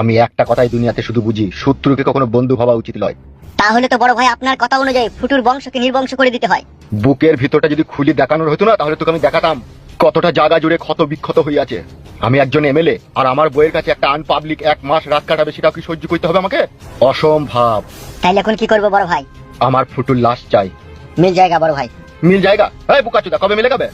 আমি একটা কথাই দুনিয়াতে শুধু বুঝি শত্রুকে কখনো বন্ধু ভাবা উচিত নয়। তাহলে তো বড় ভাই আপনার কথা অনুযায়ী ফুটুর বংশকে নির্বংশ করে দিতে হয়। বুকের ভিতরটা যদি খুলি দেখানোর হতো না তাহলে তোকে আমি দেখাতাম। কতটা জায়গা জুড়ে ক্ষত বিক্ষত হয়ে আছে আমি একজন এমএলএ আর আমার বইয়ের কাছে একটা আনপাবলিক এক মাস রাত কাটাবে সেটাও কি সহ্য করতে হবে আমাকে? অসম্ভব। তাইলে এখন কি করব বড় ভাই? আমার ফুটুর লাশ চাই। মিল জায়গা বড় ভাই। মিল জায়গা? এই বুকাচুদা কবে মিলে যাবে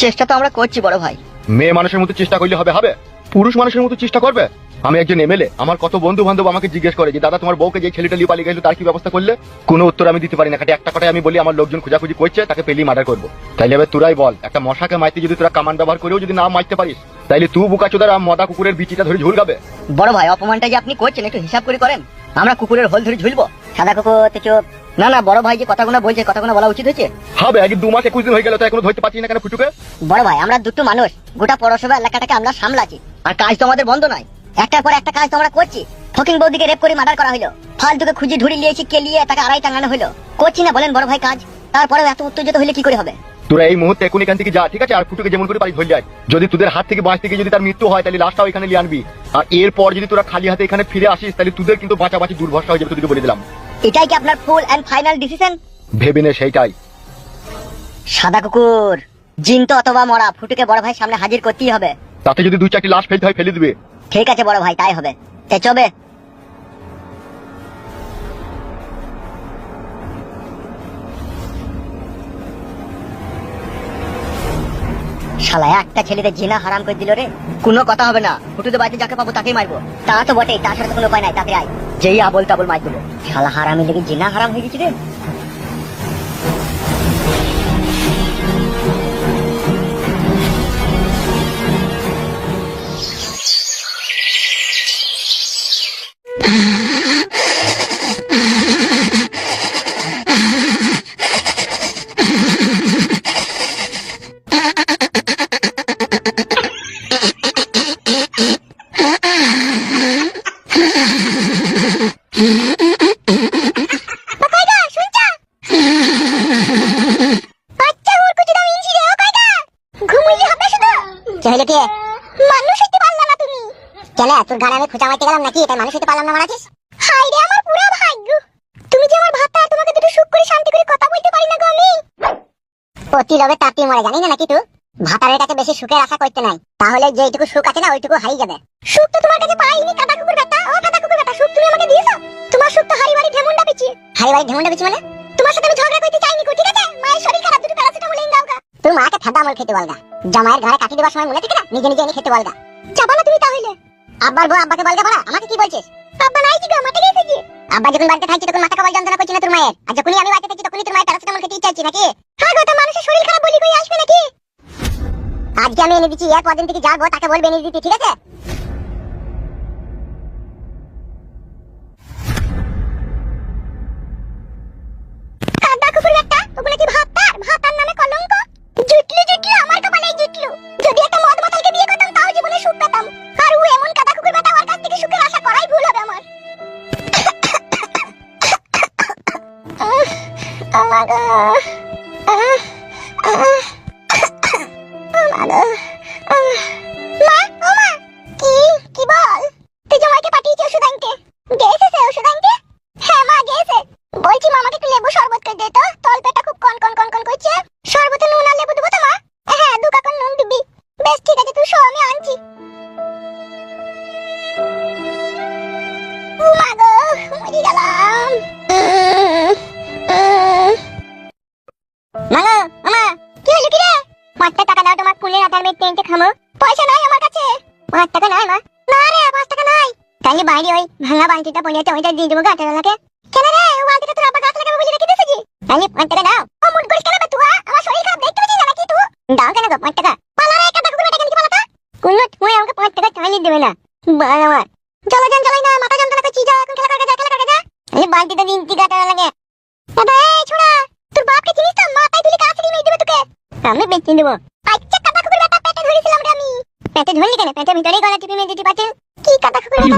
চেষ্টা তো আমরা করছি বড় ভাই। মেয়ে মানুষের মতো চেষ্টা করলে হবে হবে? পুরুষ মানুষের মতো চেষ্টা করবে? আমি একজন এমএলএ আমার কত বন্ধু বান্ধব আমাকে জিজ্ঞেস করে যে দাদা তোমার বউকে যে ছেলেটা লিয়ে পালিয়ে গেল তার কি ব্যবস্থা করলে? কোনো উত্তর আমি দিতে পারি না খালি একটা কথাই আমি বলি আমার লোকজন খোঁজাখুঁজি করছে তাকে পেলি মার্ডার করব। তাইলে এবার তোরাই বল একটা মশাকে মাইতে যদি তোরা কামান ব্যবহার করেও যদি না মারতে পারিস তাইলে তুই বুকাচোদার মদা কুকুরের বিচিটা ধরে ঝুলগাবে বড় ভাই অপমানটা যে আপনি করছেন? একটু হিসাব করে করেন। আমরা কুকুরের হোল ধরে ঝুলবো। সাদা কুকুর তো না না বড় ভাই যে কথাগুলো বলছে কথাগুলো বলা উচিত হয়েছে। হবে আগে দু মাস একুশ দিন হয়ে গেল তো এখনও ধরতে পারছি না কেন ফুটুকে? বড় ভাই আমরা দুটো মানুষ গোটা পৌরসভা এলাকাটাকে আমরা সামলাছি আর কাজ তো আমাদের বন্ধ নয়। একটার পর একটা কাজ তো আমরা করছি। ফকিং বৌদিকে রেপ করে মার্ডার করা হলো ফালতুকে খুঁজে ধরে লিয়েছি কে লিয়ে তাকে আড়াই টাঙানো হলো করছি না বলেন বড় ভাই কাজ। তারপরে এত উত্তেজিত হলে কি করে হবে? তোরা এই মুহূর্তে এখন এখান থেকে যা ঠিক আছে? আর ফুটুকে যেমন করে পারি ধরে যায়। যদি তোদের হাত থেকে বাঁচতে গিয়ে যদি তার মৃত্যু হয় তাহলে লাশটাও এখানে নিয়ে আনবি। আর এরপর যদি তোরা খালি হাতে এখানে ফিরে আসিস তাহলে তোদের কিন্তু বাঁচাবাঁচি দুর্ভরসা হয়ে যাবে তোদেরকে বলে দিলাম। এটাই কি আপনার ফুল এন্ড ফাইনাল ডিসিশন ভেবে নে সেইটাই। সাদা কুকুর জিনতো অথবা মরা ফুটুকে বড় ভাই সামনে হাজির করতেই হবে। তাতে যদি দুই চারটি লাশ ফেলতে হয় ফেলে দিবে। ঠিক আছে, বড় ভাই, তাই হবে। তে, চবে। শালা, একটা ছেলেদের জিনা হারাম করে দিল রে। কোনো কথা হবে না। ফুটুতে বাড়িতে যাকে পাবো তাকেই মারবো। তা তো বটেই, তার সাথে কোনো উপায় নাই, তাকে আয়। যেই আবল তাবল মার দেবো শালা হারামি লেগে জিনা হারাম হয়ে গেছে রে। তোর গানে আমি মারতে গেলাম নাকি? তাই মানুষ হইতে পারলাম না হাই রে, আমার পুরো ভাগ্য। তুমি যে আমার ভাতা, তোমাকে দুটো সুখ করে, শান্তি করে কথা বলতে পারি না অতি লবে তাতি মরে জানি না নাকি তুই বেশি আশা করতে নাই। তাহলে সুখ আছে না, ওইটুকু হারিয়ে যাবে। সুখ তো তোমার কাছে পাইনি কাটা কুকুর বেটা ও কাটা কুকুর বেটা সুখ তুমি আমাকে দিয়েছ? তোমার সুখ তো ঢেমুন্ডা পিছি ঢেমুন্ডা পিছি মানে? তোমার সাথে আমি ঝগড়া করতে চাইনি গো, ঠিক আছে? মায়ের শরীর খারাপ, দুটো প্যারাসিটামল দাও গা। তুই মাকে ঠাডা আমল খেতে বলগা জামাইয়ের ঘরে কাটি দেবার সময় মনে থাকে না? নিজে নিজে এনে খেতে বলগা যাবা না তুমি তাহলে। আব্বার বউ আব্বাকে বলগা বাড়া আমাকে কি বলছিস? আব্বা নাই গো মাঠে গেছে কি আব্বা যখন বাড়িতে থাকছি তখন মাথা কবল যন্ত্রণা করছি না তোর মায়ের? আর যখনই আমি বাড়িতে থাকি তখনই তোর মায়ের প্যারাসিটামল খেতে ইচ্ছা হচ্ছে নাকি? হ্যাঁ গো তো মানুষের শরীর খারাপ বলি কই আসবে নাকি? আজকে আমি এনে দিচ্ছি এর পরদিন থেকে যাব তাকে বলবে এনে দিতে ঠিক আছে? ওগুলো কি Adiós. ভাঙা বালতিটা পড়ে আছে ওইটা দিয়ে দেবো গাছালাকে কেন রে? ও বালতিটা তোর আবার গাছ লাগাবে বলে রেখে দিয়েছিস তাহলে পাঁচ টাকা দাও। ও মুড করিস কেন তুই আমার শরীর খারাপ, দেখতে পাচ্ছিস না নাকি তুই? দাও কেন গো পাঁচ টাকা পালা রে একটা টাকা কেন কি পালাতা কুন্নত তুই আমাকে পাঁচ টাকা চাইলে দেবে না। বাল চলো যান চলাই না, মাথা যন্ত্রণা করছি যা, এখন খেলা করে যা, খেলা করে যা। এই বালতিটা দিন কি গাছালা লাগে দাদা ছোড়া, তোর বাপকে চিনিস তো? মাথায় তুলি, কাছে দিয়ে দেবে তোকে। আমি বেচে দেবো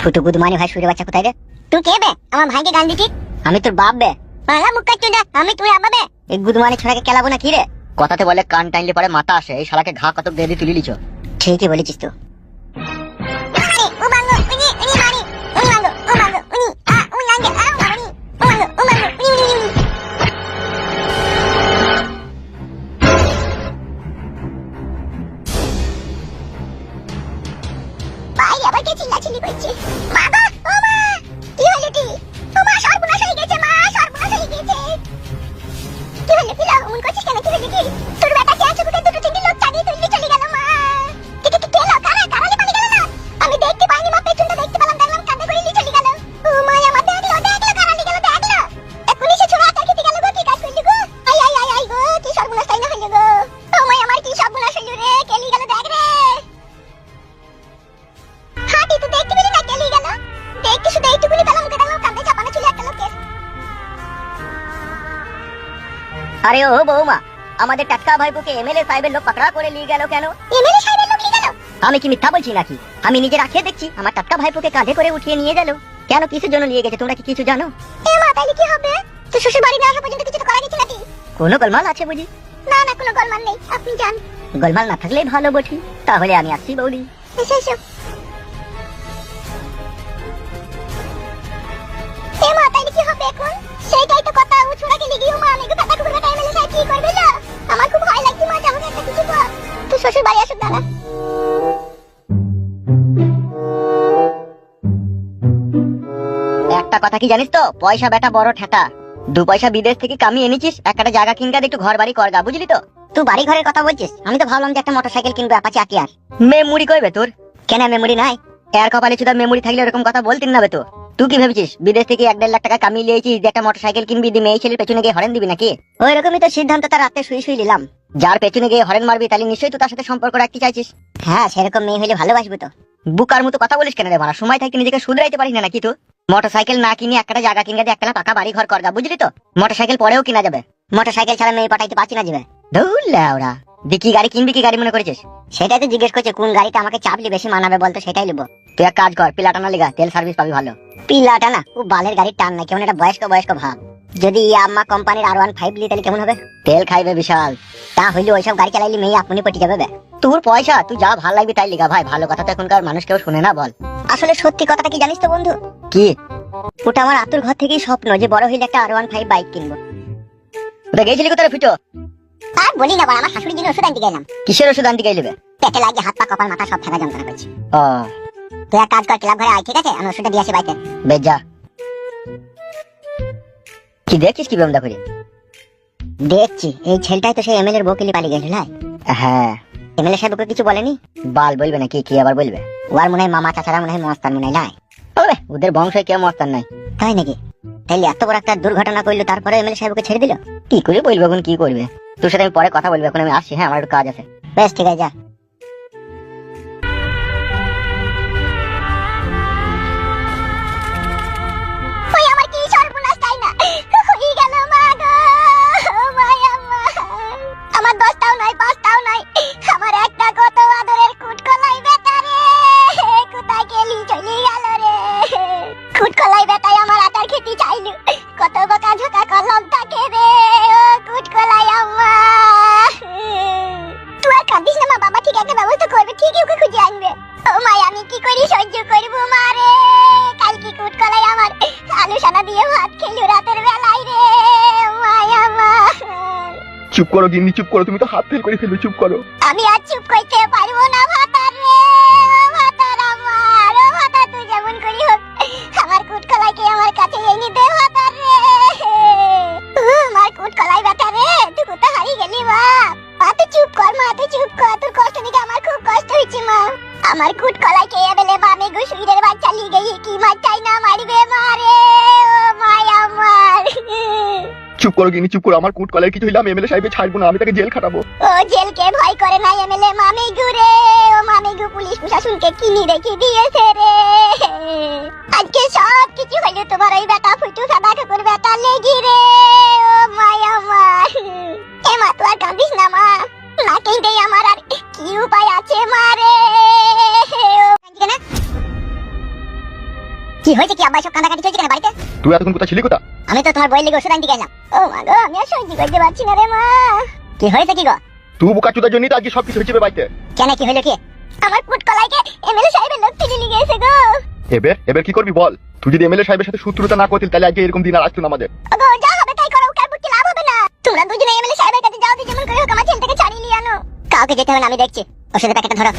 ফুটু গুদমানি ভাই সুরে বাচ্চা কোথায় রে? তুই কে বে? আমার ভাইকে গান দিছিস আমি তোর বাপ বে। পালা কাটছো না আমি তুই আব্বা বে। এই গুদমানি ছড়াকে খেলাবো না কি রে? কথাতে বলে কান টাইনলে পরে মাথা আসে এই শালাকে ঘা কতক দিয়ে দিয়ে তুলি লিছো। ঠিকই বলেছিস তো। noche. আরে ও বৌমা আমাদের টাটকা ভাইপোকে এমএলএ সাহেবের লোক পাকড়া করে নিয়ে গেল কেন? এমএলএ সাহেবের লোক নিয়ে গেল? আমি কি মিথ্যা বলছি নাকি? আমি নিজে রাখিয়ে দেখছি আমার টাটকা ভাইপোকে কাঁধে করে উঠিয়ে নিয়ে গেল। কেন কিসের জন্য নিয়ে গেছে তোমরা কি কিছু জানো? এ মা তাইলে কি হবে? তো শ্বশুর বাড়ি না আসা পর্যন্ত কিছু তো করা গেছে নাকি? কোনো গোলমাল আছে বুঝি? না না কোনো গলমান নেই আপনি যান। গোলমাল না থাকলেই ভালো বটি তাহলে আমি আসছি বৌদি। এসো এসো। এ মা তাইলে কি হবে এখন? সেইটাই তো কথা ও ছোড়াকে লিগিয়ে মা আমি কথা কি করবে না? আমার খুব ভয় লাগছে মা একটা কিছু কর। তুই শ্বশুর বাড়ি আসুক একটা কথা কি জানিস তো? পয়সা বেটা বড় ঠেটা দু পয়সা বিদেশ থেকে কামিয়ে এনেছিস একটা জায়গা কিনকা একটু ঘর বাড়ি করগা বুঝলি তো? তুই বাড়ি ঘরের কথা বলছিস? আমি তো ভাবলাম যে একটা মোটর মোটরসাইকেল কিনবো অ্যাপাচি আটিয়ার মেমুরি কইবে তোর? কেন মেমোরি নাই? এর কপালে শুধু মেমুরি থাকলে এরকম কথা বলতেন না বে তো তুই কি ভেবেছিস? বিদেশ থেকে এক দেড় লাখ টাকা কামিয়ে লিয়েছিস যে একটা মোটরসাইকেল কিনবি, দিয়ে মেয়ে ছেলের পেছনে গিয়ে হরেন দিবি নাকি? ওই রকমই তো সিদ্ধান্ত তার রাতে শুই শুই নিলাম। যার পেছনে গিয়ে হরেন মারবি, তাহলে নিশ্চয়ই তুই তার সাথে সম্পর্ক রাখতে চাইছিস। হ্যাঁ সেরকম মেয়ে হলে ভালোবাসবি তো। বুকার মতো কথা বলিস কেন রে মারা সময় থাকতে নিজেকে শুধরাইতে পারিস না নাকি তুই? মোটরসাইকেল না কিনে একটা জায়গা কিনে দিয়ে একটা পাকা বাড়ি ঘর করগা বুঝলি তো? মোটরসাইকেল পরেও কিনা যাবে। মোটরসাইকেল ছাড়া মেয়ে পাঠাইতে পারছি না যাবে ধুর লেওড়া কি গাড়ি কিনবি কি গাড়ি মনে করেছিস? সেটাই তো জিজ্ঞেস করছে, কোন গাড়িটা আমাকে চাপলি বেশি মানাবে বলতো, সেটাই নেব তুই এক কাজ কর পিলা টানা লিগা তেল সার্ভিস পাবি ভালো। পিলাটা না, ও বালের গাড়ির টান নাই, কেমন একটা বয়স্ক বয়স্ক ভাব। যদি ইয়াম্মা কোম্পানির আর ওয়ান ফাইভ লি কেমন হবে? তেল খাইবে বিশাল। তা হইলে ওইসব গাড়ি চালাইলে মেয়ে আপনি পটি যাবে তোর পয়সা, তুই যা ভালো লাগবি তাই লিগা, ভাই, ভালো কথা তো এখনকার মানুষ কেউ শুনে না বল। আসলে সত্যি কথাটা কি জানিস তো বন্ধু? কি? ওটা আমার আতুর ঘর থেকেই স্বপ্ন যে বড় হইলে একটা আর ওয়ান ফাইভ বাইক কিনবো। ওটা গেছিলি কোথায় ফিটো? আর বলি না আমার শাশুড়ির জন্য ওষুধ আনতে গেলাম। কিসের ওষুধ আনতে গেলিবে পেটে লাগে হাত পা কপাল মাথা সব থাকা যন্ত্রণা করছে। ও। তুই এক কাজ কর ক্লাব ঘরে আয় ঠিক আছে? আমি ওষুধটা দিয়ে আসি বাইকে বেশ যা। কি দেখছিস কি বেমদা করে? দেখছি এই ছেলেটাই তো সেই এমএলএ এর বউকে নিয়ে পালিয়ে গেছিল না হ্যাঁ। এমএলএ সাহেব ওকে কিছু বলেনি? বাল বলবে নাকি কি কি আবার বলবে? ওর মনে হয় মামা চাচারা মনে হয় মস্তান মনে হয় নাই? ওরে, ওদের বংশে কেউ মস্তান নাই। তাই নাকি? তাইলে এত বড় একটা দুর্ঘটনা করল তারপরে এমএলএ সাহেব ওকে ছেড়ে দিল? কি করে বলবে এখন কি করবে? তোর সাথে আমি পরে কথা বলব এখন আমি আসছি হ্যাঁ আমার একটু কাজ আছে। বেশ ঠিক আছে যা। ওই করো গিন্নি, চুপ করো, তুমি তো হাত ফেল করে ফেলবে, চুপ করো। আমি আর চুপ করতে পারব না, ভাতার রে ভাতার আমার, ও ভাতার, তুই যেমন করি হোক, আমার কুটকলাকে আমার কাছে এনে দে। করো গিনি চুপ করো। আমার কুট কলের কিছু হইলে আমি এমএলএ সাহেবকে ছাড়বো না আমি তাকে জেল খাটাবো। ও জেল কে ভয় করে না এমএলএ মামি গুরে ও মামি গু পুলিশ প্রশাসনকে কিনি রেখে দিয়েছে রে। আজকে সব কিছু হইল তোমার ওই বেটা ফুটু সাদা ঠাকুর বেটা লেগি রে। ও মায়া মা এ মা তো আর কাঁদিস না মা। না কেঁদে আমার আর কি উপায় আছে মা রে। কি হয়েছে কি আব্বা সব কান্দাকাটি চলছে কেন বাড়িতে? তুই এতক্ষণ কোথা ছিলি কোথা? আমি তো তোমার বইয়ের লেগে ওষুধ আনতে গেলাম। ও মা গো আমি আর সহ্য করতে পারছি না রে মা। কি হয়েছে কি গো? তুই বুকা চুদার জন্যই তো আজকে সবকিছু হচ্ছে বে বাড়িতে। কেন কি হলো কি? আমার পুট কলাইকে এমএলএ সাহেবের লোক তুলে নিয়ে গেছে গো। এবার এবার কি করবি বল? তুই যদি এমএলএ সাহেবের সাথে শত্রুতা না করতিল তাহলে আজকে এরকম দিন আর আসতো না আমাদের। ওগো যা হবে তাই করো কার পুটকে লাভ হবে না। তোমরা দুজনে এমএলএ সাহেবের কাছে যাও যেমন করে হোক আমার ছেলেটাকে ছাড়িয়ে নিয়ে আনো। কাউকে যেতে হবে না আমি দেখছি। ওষুধের প্যাকেটটা ধরো।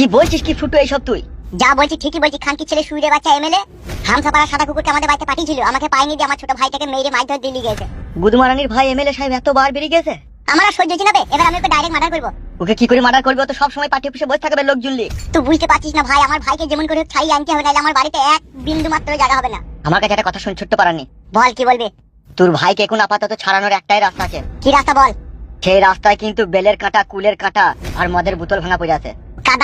কি বলছিস কি ফুটু এইসব তুই? যা বলছি ঠিকই বলছি খানকি ছেলে শুয়ে বাচ্চা এমএলএ হামসাপাড়া সাদা কুকুরকে আমাদের বাড়িতে পাঠিয়েছিল। আমাকে পাইনি দিয়ে আমার ছোট ভাইটাকে মেরে মাছ ধরে দিল্লি গেছে গুদমারানির ভাই এমএলএ সাহেব এত বার বেরিয়ে গেছে? আমার আর সহ্য হচ্ছে না বে, এবার আমি ওকে ডাইরেক্ট মার্ডার করব। ওকে কি করে মার্ডার করবে? তো সবসময় পার্টি অফিসে বসে থাকবে লোকজন নিয়ে। তুই বুঝতে পারছিস না ভাই আমার ভাইকে যেমন করে ছাই আনতে হবে নাহলে আমার বাড়িতে এক বিন্দু মাত্র জায়গা হবে না। আমার কাছে একটা কথা শুন ছোট্ট পারানি বল কি বলবি? তোর ভাইকে এখন আপাতত ছাড়ানোর একটাই রাস্তা আছে। কি রাস্তা বল? সেই রাস্তায় কিন্তু বেলের কাঁটা কুলের কাঁটা আর মদের বোতল ভাঙা পড়ে আছে।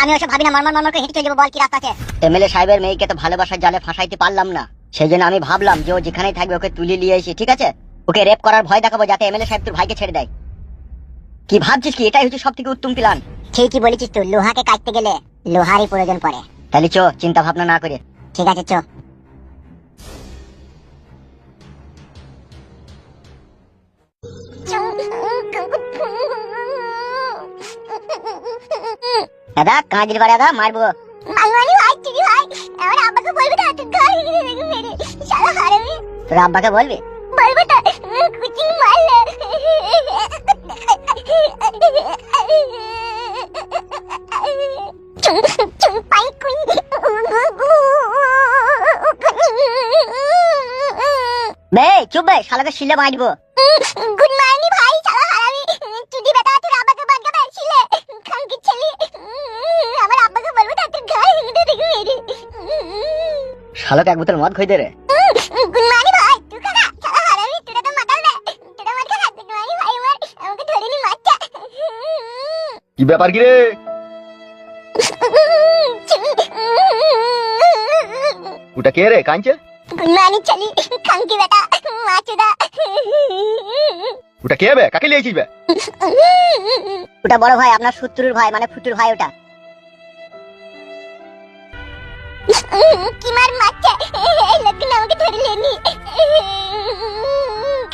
আমি ওসব ভাবি না মরমর মরমর করে হেঁটে চলে যাব বল কি রাস্তা আছে? এমএলএ সাহেবের মেয়েকে তো ভালোবাসার জালে ফাঁসাইতে পারলাম না। সেই জন্য আমি ভাবলাম যে ও যেখানেই থাকবে ওকে তুলে নিয়ে এসি ঠিক আছে? ওকে রেপ করার ভয় দেখাবো যাতে এমএলএ সাহেব তোর ভাইকে ছেড়ে দেয়। কি ভাবছিস কি? এটাই হচ্ছে সব থেকে উত্তম প্ল্যান ঠিকই বলেছিস তুই লোহাকে কাটতে গেলে লোহারই প্রয়োজন পড়ে। তাহলে চো চিন্তা ভাবনা না করে। ঠিক আছে চ। দাদা কাঁদির বাড়ি দাদা মারবো। ভাই ভাই আমার আব্বাকে বলবি না তুই গাড়ি মেরে। শালা হারামি। তোর আব্বাকে বলবি? বলব তো কুচিং মারলে। চুং চুং পাই কুই বে চুপ বে শালাকে শিলে মারবো শালাকে এক বোতল মদ খই দে রে কি ব্যাপার কি রে? ওটা কে রে কাঁদছে গুড মর্নিং চলি খানকি বেটা মাচুদা ওটা কে বে? কাকে লিয়েছিস বে? ওটা বড় ভাই আপনার শত্রুর ভাই মানে ফুটুর ভাই ওটা। কি মার মারছে এই লোকগুলো আমাকে ধরে লেনি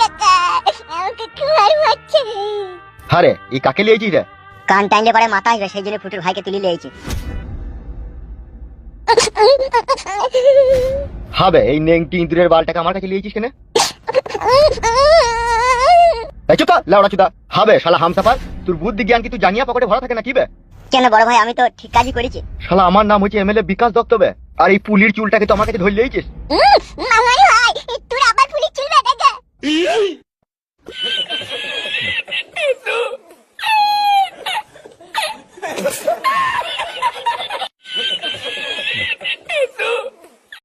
কাকা আমাকে কি মার মারছে। হারে এই কাকে লিয়েছিস রে? কান টাইলে পরে মাথা আসবে সেই জন্য ফুটুর ভাইকে তুলে লিয়েছি। হবে এই নেংটি ইঁদুরের বালটাকে আমার কাছে লিয়েছিস কেন? এই চুতা লাউড়া হবে শালা হামসাফার তোর বুদ্ধি জ্ঞান কি তুই জানিয়া পকেটে ভরা থাকে না কি বে? কেন বড় ভাই আমি তো ঠিক কাজই করেছি। শালা আমার নাম হচ্ছে এমএলএ বিকাশ দত্ত বে। আর এই পুলির চুলটাকে তো আমার কাছে ধরলেই চেস পুলির চুল No!